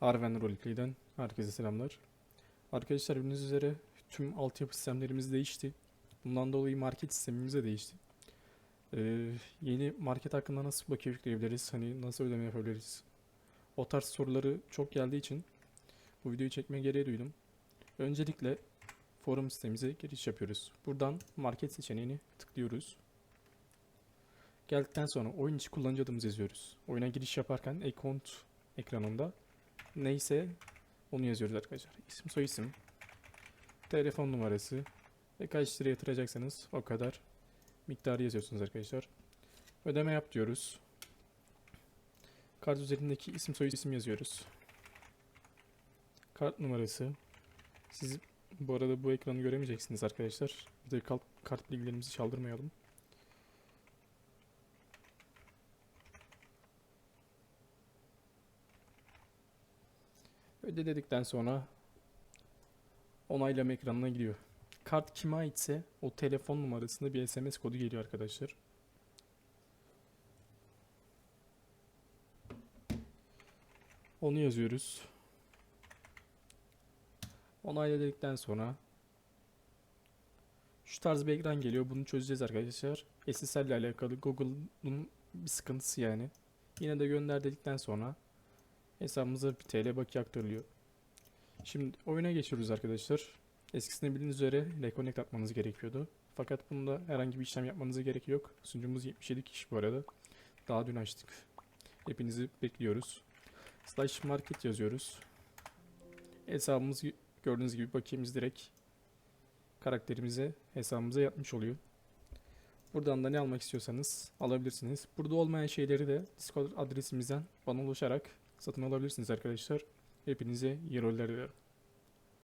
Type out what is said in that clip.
Arven Roleplay'den herkese selamlar. Arkadaşlar bildiğiniz üzere tüm altyapı sistemlerimiz değişti. Bundan dolayı market sistemimiz de değişti. Ee, yeni market hakkında nasıl bakiye yükleyebiliriz? Hani nasıl ödeme yapabiliriz? O tarz soruları çok geldiği için bu videoyu çekmeye gereği duydum. Öncelikle forum sitemize giriş yapıyoruz. Buradan market seçeneğini tıklıyoruz. Geldikten sonra oyun içi kullanıcı adımızı yazıyoruz. Oyuna giriş yaparken account ekranında neyse onu yazıyoruz arkadaşlar. İsim soyisim, telefon numarası ve kaç lira yatıracaksanız o kadar miktarı yazıyorsunuz arkadaşlar. Ödeme yap diyoruz. Kart üzerindeki isim soyisim yazıyoruz. Kart numarası. Siz bu arada bu ekranı göremeyeceksiniz arkadaşlar. Bir de kart bilgilerimizi çaldırmayalım. Öde dedikten sonra onaylama ekranına gidiyor. Kart kime aitse o telefon numarasında bir SMS kodu geliyor arkadaşlar. Onu yazıyoruz. Onayla dedikten sonra şu tarz bir ekran geliyor. Bunu çözeceğiz arkadaşlar. SSL ile alakalı Google'un bir sıkıntısı yani. Yine de gönder dedikten sonra hesabımıza bir TL bakiye aktarılıyor. Şimdi oyuna geçiyoruz arkadaşlar. Eskisinde bildiğiniz üzere reconnect atmanız gerekiyordu. Fakat bunda herhangi bir işlem yapmanıza gerek yok. Sunucumuz 77 kişi bu arada. Daha dün açtık. Hepinizi bekliyoruz. Slash market yazıyoruz. Hesabımız gördüğünüz gibi bakiyemiz direkt karakterimize hesabımıza yatmış oluyor. Buradan da ne almak istiyorsanız alabilirsiniz. Burada olmayan şeyleri de Discord adresimizden bana ulaşarak satın alabilirsiniz arkadaşlar. Hepinize iyi roller dilerim.